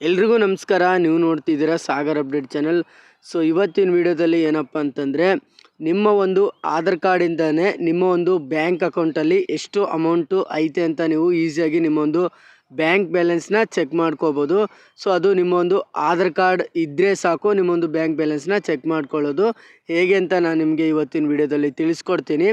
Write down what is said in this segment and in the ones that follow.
ಎಲ್ರಿಗೂ ನಮಸ್ಕಾರ. ನೀವು ನೋಡ್ತಿದ್ದೀರಾ ಸಾಗರ್ ಅಪ್ಡೇಟ್ ಚಾನಲ್. ಸೊ, ಇವತ್ತಿನ ವಿಡಿಯೋದಲ್ಲಿ ಏನಪ್ಪ ಅಂತಂದರೆ, ನಿಮ್ಮ ಒಂದು ಆಧಾರ್ ಕಾರ್ಡಿಂದನೇ ನಿಮ್ಮ ಒಂದು ಬ್ಯಾಂಕ್ ಅಕೌಂಟಲ್ಲಿ ಎಷ್ಟು ಅಮೌಂಟು ಐತೆ ಅಂತ ನೀವು ಈಸಿಯಾಗಿ ನಿಮ್ಮ ಒಂದು ಬ್ಯಾಂಕ್ ಬ್ಯಾಲೆನ್ಸ್ನ ಚೆಕ್ ಮಾಡ್ಕೋಬೋದು. ಸೊ, ಅದು ನಿಮ್ಮ ಒಂದು ಆಧಾರ್ ಕಾರ್ಡ್ ಇದ್ದರೆ ಸಾಕು, ನಿಮ್ಮೊಂದು ಬ್ಯಾಂಕ್ ಬ್ಯಾಲೆನ್ಸ್ನ ಚೆಕ್ ಮಾಡ್ಕೊಳ್ಳೋದು. ಹೇಗೆ ಅಂತ ನಾನು ನಿಮಗೆ ಇವತ್ತಿನ ವಿಡಿಯೋದಲ್ಲಿ ತಿಳಿಸ್ಕೊಡ್ತೀನಿ.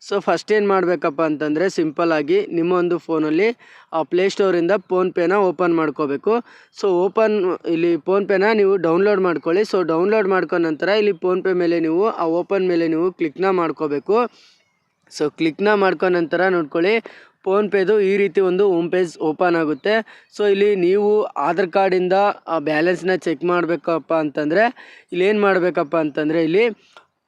ಸೊ, ಫಸ್ಟ್ ಏನು ಮಾಡಬೇಕಪ್ಪ ಅಂತಂದರೆ ಸಿಂಪಲ್ಲಾಗಿ ನಿಮ್ಮ ಒಂದು ಫೋನಲ್ಲಿ ಪ್ಲೇಸ್ಟೋರಿಂದ ಫೋನ್ಪೇನ ಓಪನ್ ಮಾಡ್ಕೋಬೇಕು. ಸೊ, ಓಪನ್ ಇಲ್ಲಿ ಫೋನ್ಪೇನ ನೀವು ಡೌನ್ಲೋಡ್ ಮಾಡ್ಕೊಳ್ಳಿ. ಸೊ, ಡೌನ್ಲೋಡ್ ಮಾಡ್ಕೊಂಡ ನಂತರ ಇಲ್ಲಿ ಫೋನ್ಪೇ ಮೇಲೆ ನೀವು, ಆ ಓಪನ್ ಮೇಲೆ ನೀವು ಕ್ಲಿಕ್ನ ಮಾಡ್ಕೋಬೇಕು. ಸೊ, ಕ್ಲಿಕ್ನ ಮಾಡ್ಕೊಂಡ ನಂತರ ನೋಡ್ಕೊಳ್ಳಿ ಫೋನ್ಪೇದು ಈ ರೀತಿ ಒಂದು ಹೋಮ್ ಪೇಜ್ ಓಪನ್ ಆಗುತ್ತೆ. ಸೊ ಇಲ್ಲಿ ನೀವು ಆಧಾರ್ ಕಾರ್ಡಿಂದ ಆ ಬ್ಯಾಲೆನ್ಸ್ನ ಚೆಕ್ ಮಾಡಬೇಕಪ್ಪ ಅಂತಂದರೆ ಏನು ಮಾಡಬೇಕಪ್ಪ ಅಂತಂದರೆ ಇಲ್ಲಿ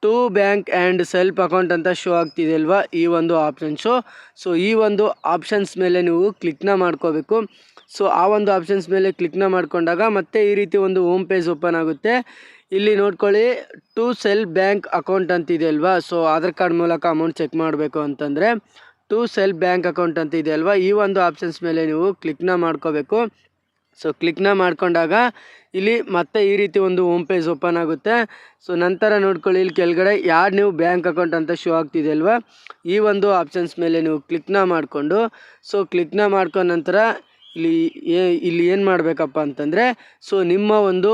to bank and self account ಅಂತ ಶೋ ಆಗ್ತಿದೆ ಅಲ್ವಾ ಈ ಒಂದು ಆಪ್ಷನ್ಸು ಸೊ ಈ ಒಂದು ಆಪ್ಷನ್ಸ್ ಮೇಲೆ ನೀವು ಕ್ಲಿಕ್ನ ಮಾಡ್ಕೋಬೇಕು. ಸೊ ಆ ಒಂದು ಆಪ್ಷನ್ಸ್ ಮೇಲೆ ಕ್ಲಿಕ್ನ ಮಾಡ್ಕೊಂಡಾಗ ಮತ್ತೆ ಈ ರೀತಿ ಒಂದು ಹೋಮ್ ಪೇಜ್ ಓಪನ್ ಆಗುತ್ತೆ. ಇಲ್ಲಿ ನೋಡ್ಕೊಳ್ಳಿ, ಟು ಸೆಲ್ ಬ್ಯಾಂಕ್ ಅಕೌಂಟ್ ಅಂತಿದೆ ಅಲ್ವಾ? ಸೊ ಆಧಾರ್ ಕಾರ್ಡ್ ಮೂಲಕ ಅಮೌಂಟ್ ಚೆಕ್ ಮಾಡಬೇಕು ಅಂತಂದರೆ ಟು ಸೆಲ್ ಬ್ಯಾಂಕ್ ಅಕೌಂಟ್ ಅಂತ ಇದೆ ಅಲ್ವಾ? ಈ ಒಂದು ಆಪ್ಷನ್ಸ್ ಮೇಲೆ ನೀವು ಕ್ಲಿಕ್ನ ಮಾಡ್ಕೋಬೇಕು. ಸೊ, ಕ್ಲಿಕ್ನ ಮಾಡ್ಕೊಂಡಾಗ ಇಲ್ಲಿ ಮತ್ತೆ ಈ ರೀತಿ ಒಂದು ಹೋಮ್ ಪೇಜ್ ಓಪನ್ ಆಗುತ್ತೆ. ಸೊ, ನಂತರ ನೋಡ್ಕೊಳ್ಳಿ, ಇಲ್ಲಿ ಕೆಳಗಡೆ ಯಾರು ನೀವು ಬ್ಯಾಂಕ್ ಅಕೌಂಟ್ ಅಂತ ಶೋ ಆಗ್ತಿದೆ ಅಲ್ವಾ? ಈ ಒಂದು ಆಪ್ಷನ್ಸ್ ಮೇಲೆ ನೀವು ಕ್ಲಿಕ್ನ ಮಾಡಿಕೊಂಡು, ಸೊ, ಕ್ಲಿಕ್ನ ಮಾಡ್ಕೊಂಡ ನಂತರ ಇಲ್ಲಿ ಇಲ್ಲಿ ಏನು ಮಾಡಬೇಕಪ್ಪ ಅಂತಂದರೆ, ಸೊ, ನಿಮ್ಮ ಒಂದು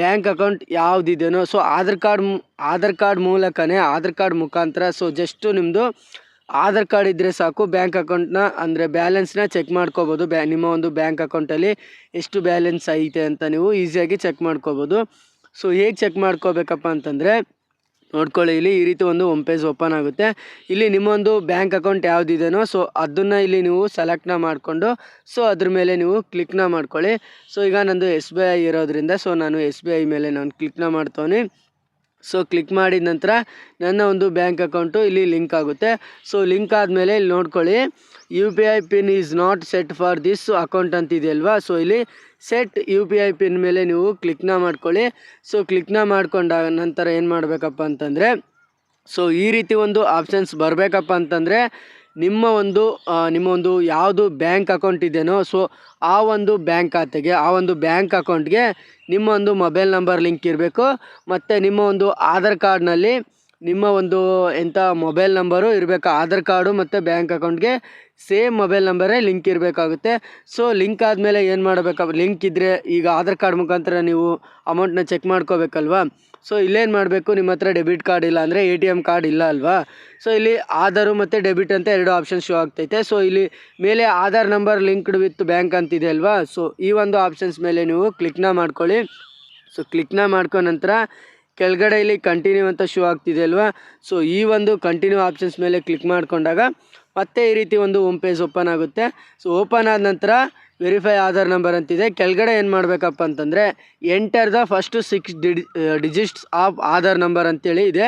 bank account ಯಾವುದಿದೆಯೋ so, Aadhaar card Aadhaar card ಮೂಲಕನೇ ಆಧಾರ್ ಕಾರ್ಡ್ ಮುಖಾಂತರ, ಸೊ ಜಸ್ಟು ನಿಮ್ಮದು ಆಧಾರ್ ಕಾರ್ಡ್ ಇದ್ದರೆ ಸಾಕು, ಬ್ಯಾಂಕ್ ಅಕೌಂಟ್ನ ಅಂದರೆ ಬ್ಯಾಲೆನ್ಸ್ನ ಚೆಕ್ ಮಾಡ್ಕೋಬೋದು. ಬ್ಯಾ, ನಿಮ್ಮ ಒಂದು ಬ್ಯಾಂಕ್ ಅಕೌಂಟಲ್ಲಿ ಎಷ್ಟು ಬ್ಯಾಲೆನ್ಸ್ ಐತೆ ಅಂತ ನೀವು ಈಸಿಯಾಗಿ ಚೆಕ್ ಮಾಡ್ಕೋಬೋದು. ಸೊ, ಹೇಗೆ ಚೆಕ್ ಮಾಡ್ಕೋಬೇಕಪ್ಪ ಅಂತಂದರೆ, ನೋಡ್ಕೊಳ್ಳಿ, ಇಲ್ಲಿ ಈ ರೀತಿ ಒಂದು ಹೋಮ್ ಪೇಜ್ ಓಪನ್ ಆಗುತ್ತೆ. ಇಲ್ಲಿ ನಿಮ್ಮೊಂದು ಬ್ಯಾಂಕ್ ಅಕೌಂಟ್ ಯಾವುದಿದೆಯೋ ಸೊ, ಅದನ್ನು ಇಲ್ಲಿ ನೀವು ಸೆಲೆಕ್ಟ್ನ ಮಾಡಿಕೊಂಡು, ಸೊ, ಅದ್ರ ಮೇಲೆ ನೀವು ಕ್ಲಿಕ್ನ ಮಾಡ್ಕೊಳ್ಳಿ. ಸೊ, ಈಗ ನಂದು ಎಸ್ ಬಿ ಐ ಇರೋದ್ರಿಂದ, ಸೊ, ನಾನು ಎಸ್ ಬಿ ಐ ಮೇಲೆ ನಾನು ಕ್ಲಿಕ್ನ ಮಾಡ್ತವನಿ ಸೊ ಕ್ಲಿಕ್ ಮಾಡಿದ ನಂತರ ನನ್ನ ಒಂದು ಬ್ಯಾಂಕ್ ಅಕೌಂಟು ಇಲ್ಲಿ ಲಿಂಕ್ ಆಗುತ್ತೆ. ಸೊ ಲಿಂಕ್ ಆದಮೇಲೆ ಇಲ್ಲಿ ನೋಡ್ಕೊಳ್ಳಿ. U P I pin is not set for this account ಅಂತಿದೆಯಲ್ವಾ so ಇಲ್ಲಿ set U P I pin ಮೇಲೆ ನೀವು ಕ್ಲಿಕ್ನ ಮಾಡ್ಕೊಳ್ಳಿ. ಸೊ ಕ್ಲಿಕ್ನ ಮಾಡ್ಕೊಂಡ ನಂತರ ಏನು ಮಾಡಬೇಕಪ್ಪ ಅಂತಂದರೆ ಸೊ ಈ ರೀತಿ ಒಂದು ಆಪ್ಷನ್ಸ್ ಬರಬೇಕಪ್ಪ ಅಂತಂದರೆ ನಿಮ್ಮ ಒಂದು ನಿಮ್ಮ ಒಂದು ಯಾವುದು ಬ್ಯಾಂಕ್ ಅಕೌಂಟ್ ಇದೆಯೋ, ಸೊ ಆ ಒಂದು ಬ್ಯಾಂಕ್ ಖಾತೆಗೆ, ಆ ಒಂದು ಬ್ಯಾಂಕ್ ಅಕೌಂಟ್ಗೆ ನಿಮ್ಮ ಒಂದು ಮೊಬೈಲ್ ನಂಬರ್ ಲಿಂಕ್ ಇರಬೇಕು. ಮತ್ತು ನಿಮ್ಮ ಒಂದು ಆಧಾರ್ ಕಾರ್ಡ್ನಲ್ಲಿ ನಿಮ್ಮ ಒಂದು ಎಂಥ ಮೊಬೈಲ್ ನಂಬರು ಇರಬೇಕು? ಆಧಾರ್ ಕಾರ್ಡು ಮತ್ತು ಬ್ಯಾಂಕ್ ಅಕೌಂಟ್ಗೆ ಸೇಮ್ ಮೊಬೈಲ್ ನಂಬರೇ ಲಿಂಕ್ ಇರಬೇಕಾಗುತ್ತೆ. ಸೊ, ಲಿಂಕ್ ಆದಮೇಲೆ ಏನು ಮಾಡಬೇಕು? ಲಿಂಕ್ ಇದ್ದರೆ ಈಗ ಆಧಾರ್ ಕಾರ್ಡ್ ಮುಖಾಂತರ ನೀವು ಅಮೌಂಟ್ನ ಚೆಕ್ ಮಾಡ್ಕೋಬೇಕಲ್ವಾ? ಸೊ, ಇಲ್ಲೇನು ಮಾಡಬೇಕು? ನಿಮ್ಮ ಹತ್ರ ಡೆಬಿಟ್ ಕಾರ್ಡ್ ಇಲ್ಲ ಅಂದರೆ ಎ ಟಿ ಎಂ ಕಾರ್ಡ್ ಇಲ್ಲ ಅಲ್ವಾ? ಸೊ, ಇಲ್ಲಿ ಆಧಾರು ಮತ್ತು ಡೆಬಿಟ್ ಅಂತ ಎರಡು ಆಪ್ಷನ್ ಶೋ ಆಗ್ತೈತೆ. ಸೊ, ಇಲ್ಲಿ ಮೇಲೆ Aadhaar number linked with bank ಅಂತಿದೆ ಅಲ್ವಾ? ಸೊ, ಈ ಒಂದು ಆಪ್ಷನ್ಸ್ ಮೇಲೆ ನೀವು ಕ್ಲಿಕ್ನ ಮಾಡ್ಕೊಳ್ಳಿ. ಸೊ, ಕ್ಲಿಕ್ನ ಮಾಡ್ಕೊ ನಂತರ ಕೆಳಗಡೆ ಇಲ್ಲಿ ಕಂಟಿನ್ಯೂ ಅಂತ ಶೋ ಆಗ್ತಿದೆ ಅಲ್ವಾ? ಸೊ ಈ ಒಂದು ಕಂಟಿನ್ಯೂ ಆಪ್ಷನ್ಸ್ ಮೇಲೆ ಕ್ಲಿಕ್ ಮಾಡಿಕೊಂಡಾಗ ಮತ್ತೆ ಈ ರೀತಿ ಒಂದು ಹೋಮ್ ಪೇಜ್ ಓಪನ್ ಆಗುತ್ತೆ. ಸೊ ಓಪನ್ ಆದ ನಂತರ ವೆರಿಫೈ ಆಧಾರ್ ನಂಬರ್ ಅಂತಿದೆ. ಕೆಳಗಡೆ ಏನು ಮಾಡಬೇಕಪ್ಪ ಅಂತಂದರೆ enter the first six digits of Aadhaar number ಅಂತೇಳಿ ಇದೆ.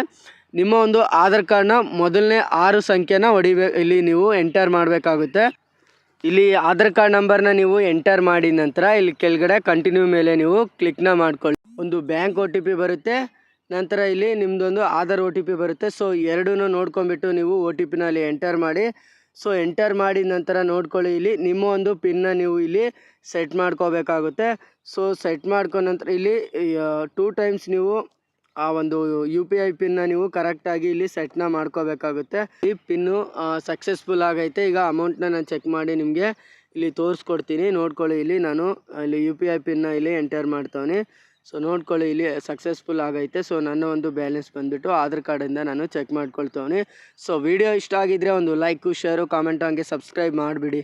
ನಿಮ್ಮ ಒಂದು ಆಧಾರ್ ಕಾರ್ಡ್ನ ಮೊದಲನೇ ಆರು ಸಂಖ್ಯೆನ ಹೊಡಿಬೇ ಇಲ್ಲಿ ನೀವು ಎಂಟರ್ ಮಾಡಬೇಕಾಗುತ್ತೆ. ಇಲ್ಲಿ ಆಧಾರ್ ಕಾರ್ಡ್ ನಂಬರ್ನ ನೀವು ಎಂಟರ್ ಮಾಡಿದ ನಂತರ ಇಲ್ಲಿ ಕೆಳಗಡೆ ಕಂಟಿನ್ಯೂ ಮೇಲೆ ನೀವು ಕ್ಲಿಕ್ನ ಮಾಡ್ಕೊಳ್ಳಿ. ಒಂದು ಬ್ಯಾಂಕ್ ಒ ಟಿ ಪಿ ಬರುತ್ತೆ. ನಂತರ ಇಲ್ಲಿ ನಿಮ್ಮದೊಂದು ಆಧಾರ್ ಒ ಟಿ ಪಿ ಬರುತ್ತೆ. ಸೊ ಎರಡೂ ನೋಡ್ಕೊಂಬಿಟ್ಟು ನೀವು ಒ ಟಿ ಪಿನಲ್ಲಿ ಎಂಟರ್ ಮಾಡಿ. ಸೊ ಎಂಟರ್ ಮಾಡಿದ ನಂತರ ನೋಡ್ಕೊಳ್ಳಿ ಇಲ್ಲಿ ನಿಮ್ಮ ಒಂದು ಪಿನ್ನ ನೀವು ಇಲ್ಲಿ ಸೆಟ್ ಮಾಡ್ಕೋಬೇಕಾಗುತ್ತೆ. ಸೊ ಸೆಟ್ ಮಾಡ್ಕೊಂಡ ನಂತರ ಇಲ್ಲಿ ಟೂ ಟೈಮ್ಸ್ ನೀವು ಆ ಒಂದು ಯು ಪಿ ಐ ಪಿನ್ನ ನೀವು ಕರೆಕ್ಟಾಗಿ ಇಲ್ಲಿ ಸೆಟ್ನ ಮಾಡ್ಕೋಬೇಕಾಗುತ್ತೆ. ಈ ಪಿನ್ನು ಸಕ್ಸಸ್ಫುಲ್ ಆಗೈತೆ. ಈಗ ಅಮೌಂಟ್ನ ನಾನು ಚೆಕ್ ಮಾಡಿ ನಿಮಗೆ ಇಲ್ಲಿ ತೋರಿಸ್ಕೊಡ್ತೀನಿ. ನೋಡ್ಕೊಳ್ಳಿ ಇಲ್ಲಿ ನಾನು ಇಲ್ಲಿ ಯು ಪಿ ಐ ಪಿನ್ನ ಇಲ್ಲಿ ಎಂಟರ್ ಮಾಡ್ತವನಿ ಸೊ ನೋಡ್ಕೊಳ್ಳಿ, ಇಲ್ಲಿ ಸಕ್ಸಸ್ಫುಲ್ ಆಗೈತೆ. ಸೊ ನನ್ನ ಒಂದು ಬ್ಯಾಲೆನ್ಸ್ ಬಂದುಬಿಟ್ಟು ಆಧಾರ್ ಕಾರ್ಡಿಂದ ನಾನು ಚೆಕ್ ಮಾಡ್ಕೊಳ್ತವನಿ ಸೊ ವಿಡಿಯೋ ಇಷ್ಟ ಆಗಿದ್ದರೆ ಒಂದು ಲೈಕು ಶೇರು ಕಾಮೆಂಟು ಹಂಗೆ ಸಬ್ಸ್ಕ್ರೈಬ್ ಮಾಡಿಬಿಡಿ.